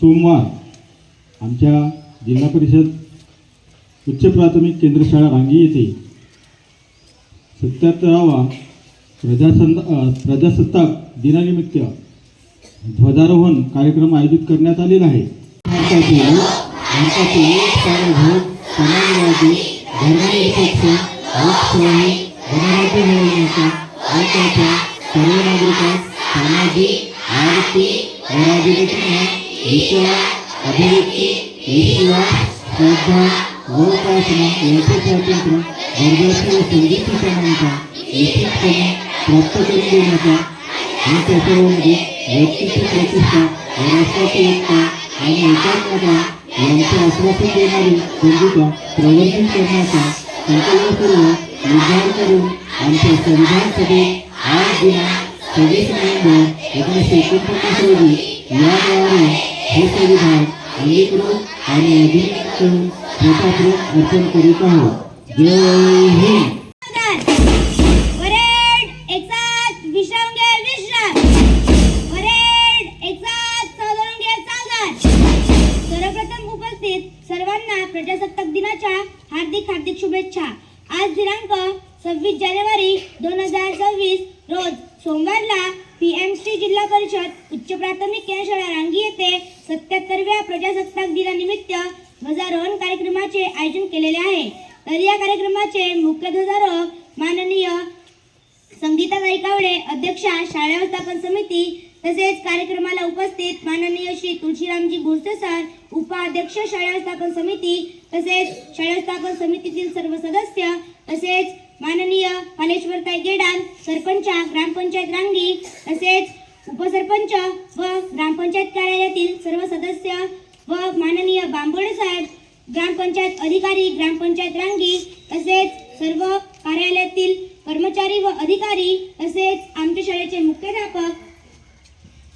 सोमवार आमच्या जिल्हा परिषद उच्च प्राथमिक केंद्रशाळा रांगी येथे सत्याहत्तरावा प्रजासंत प्रजासत्ताक दिनानिमित्त ध्वजारोहण कार्यक्रम आयोजित करण्यात आलेला आहे गणराज्य मिळवण्याचा देशाच्या सर्व नागरिकांना सामाजिक आर्थिक व विचार अभिव्यक्ती विश्वास श्रद्धा व उपासना यांचे स्वातंत्र्य गरजाची व संधीची समानता निश्चितपणे प्राप्त करून देण्याचा आणि त्या व्यक्तीची प्रतिष्ठा राष्ट्राची एकता आणि एकात्मता यांचे आश्वासन देणारी संधीचा प्रवर्तित करण्याचा संकल्पपूर्वक निर्धार करून आमच्या संविधान सभेत आज दिनांक सव्वीस नोव्हेंबर एकोणीसशे एकोणपन्नास रोजी याद्वारे हे संविधान अंगीकृत आणि अधिक स्वतःपूर्वक अर्पण करीत आहोत. जय हिंद प्रजासत्ताक दिनानिमित्त ध्वजारोहण कार्यक्रमाचे आयोजन केलेले आहे. तर या कार्यक्रमाचे मुख्य ध्वजारोहक माननीय संगीता गायकावडे अध्यक्षा शाळा व्यवस्थापन समिती तसेच कार्यक्रमाला उपस्थित माननीय श्री तुळशीरामजी भोसले सर उपाध्यक्ष शाळा व्यवस्थापन समिती तसेच शाळा व्यवस्थापन समितीतील सर्व सदस्य तसेच माननीय कालेश्वरताई गेडान सरपंच ग्रामपंचायत रांगी तसेच उपसरपंच व ग्रामपंचायत कार्यालयातील सर्व सदस्य व माननीय बांबोडे साहेब ग्रामपंचायत अधिकारी ग्रामपंचायत रांगी तसेच सर्व कार्यालयातील कर्मचारी व अधिकारी तसेच आमच्या शाळेचे मुख्याध्यापक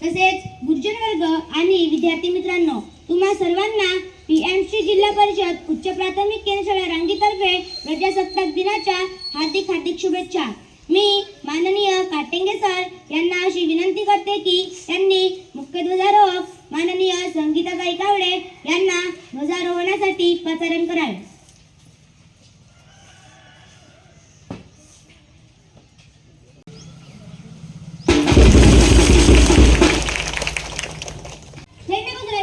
तसेच गुरुजन वर्ग आणि विद्यार्थी मित्रांनो तुम्हा सर्वांना पी एम सी जिल्हा परिषद उच्च प्राथमिक केंद्र शाळा रांगीतर्फे प्रजासत्ताक दिनाच्या हार्दिक हार्दिक शुभेच्छा. मी माननीय काटेंगे सर यांना अशी विनंती करते की त्यांनी मुख्यध्वजारोहक माननीय संगीता गायकावडे यांना ध्वजारोहणासाठी पाचारण करावे. झेंडे कुठे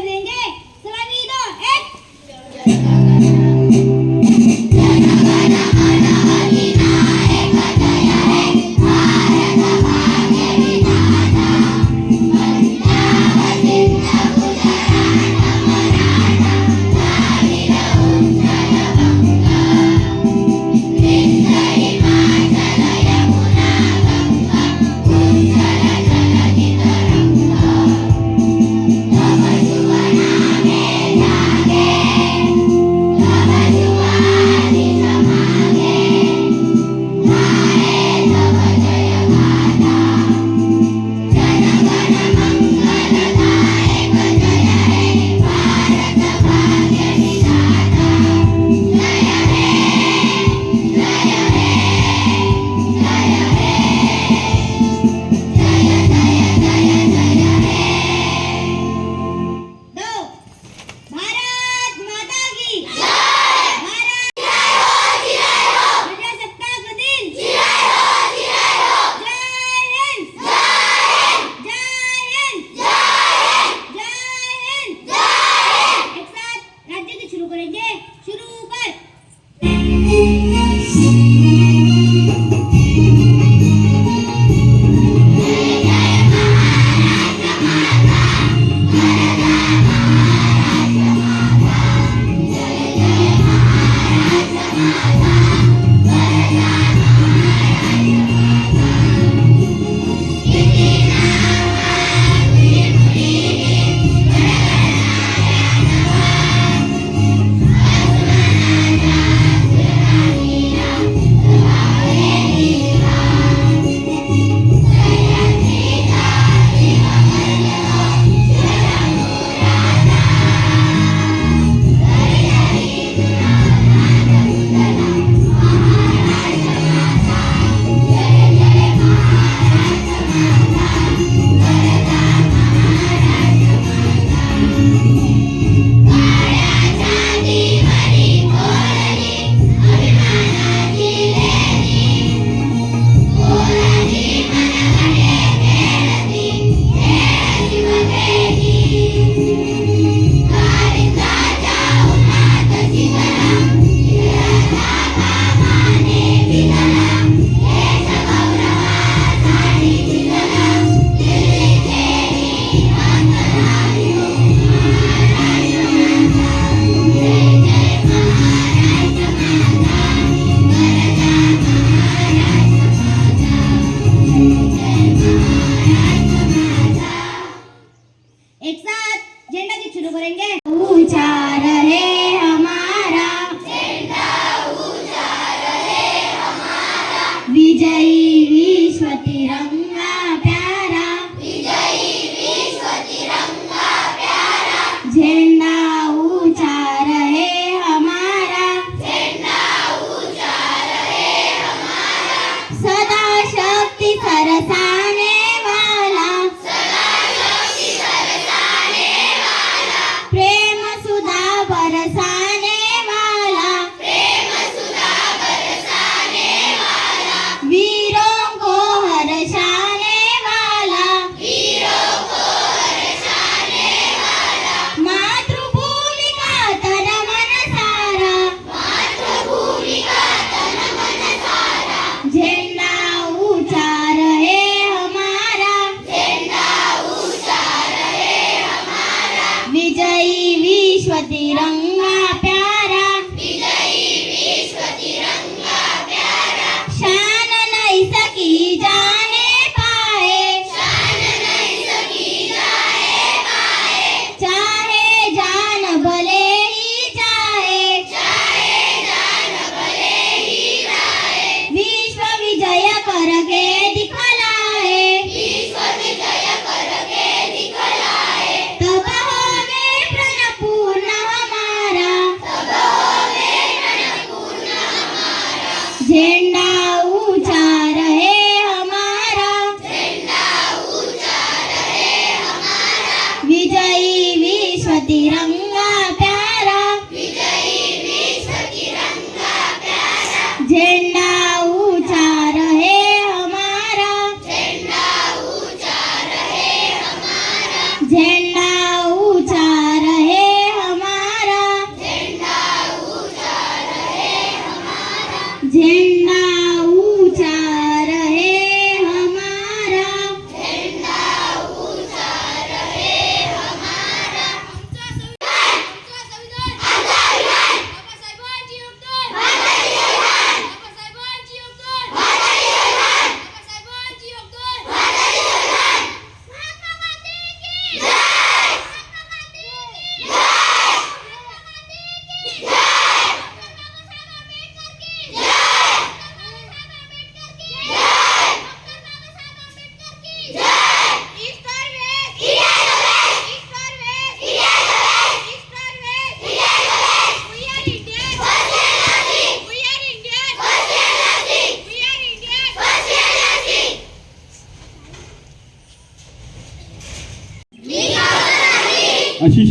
Daniel.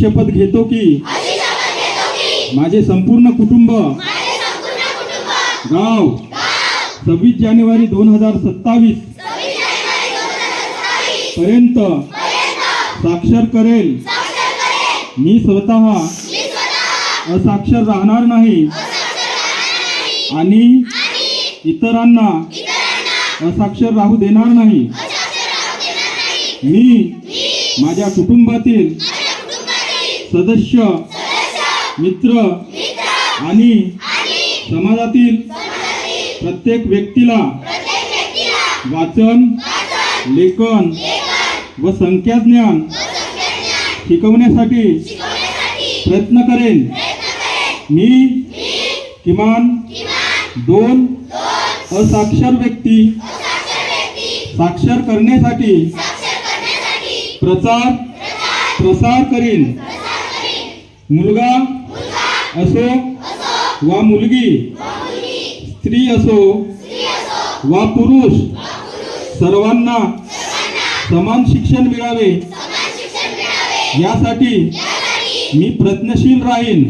शपथ घेतो की माझे संपूर्ण कुटुंब गाव सव्वीस जानेवारी दोन हजार सत्तावीस पर्यंत साक्षर करेल. मी स्वतः असाक्षर राहणार नाही. आणि इतरांना असाक्षर राहू देणार नाही. मी माझ्या कुटुंबातील सदस्य मित्र आणि समाजातील प्रत्येक व्यक्तीला वाचन लेखन व संख्याज्ञान शिकवण्यासाठी प्रयत्न करेन. मी किमान दोन असाक्षर व्यक्ती साक्षर करण्यासाठी प्रचार प्रसार करीन. मुलगा असो वा मुलगी स्त्री असो वा पुरुष सर्वांना समान शिक्षण मिळावे. यासाठी मी प्रयत्नशील राहीन.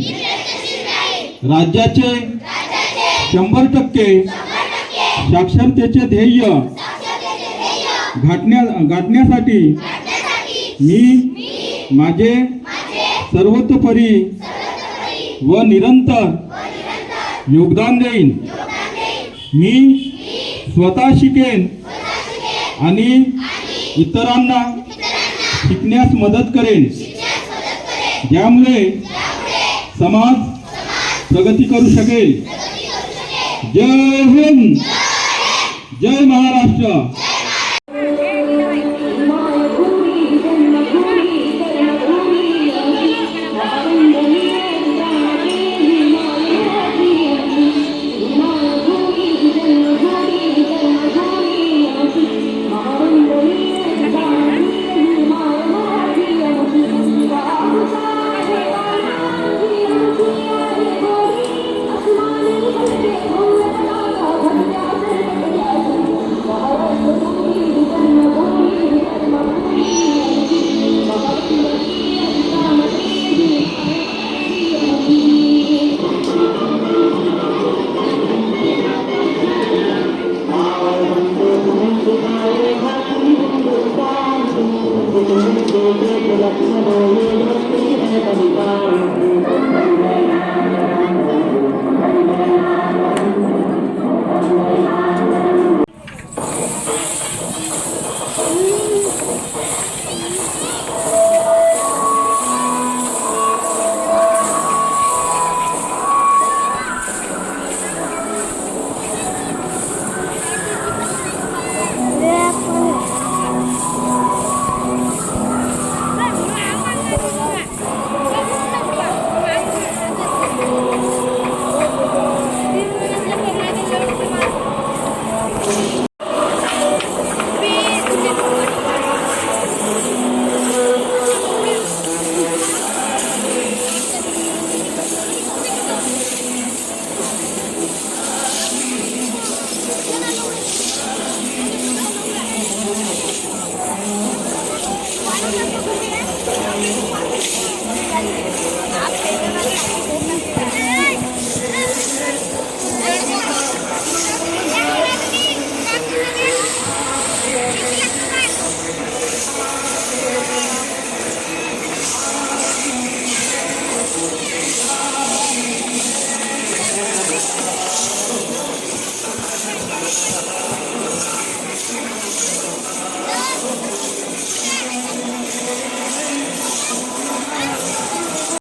राज्याचे शंभर टक्के साक्षरतेचे ध्येय गाठण्या गाठण्यासाठी मी माझे सर्वतोपरी व निरंतर योगदान देईन. मी स्वतः शिकेन आणि इतरांना शिकण्यास मदत करेन. ज्यामुळे समाज प्रगती करू शकेल. जय हिंद. जय महाराष्ट्र.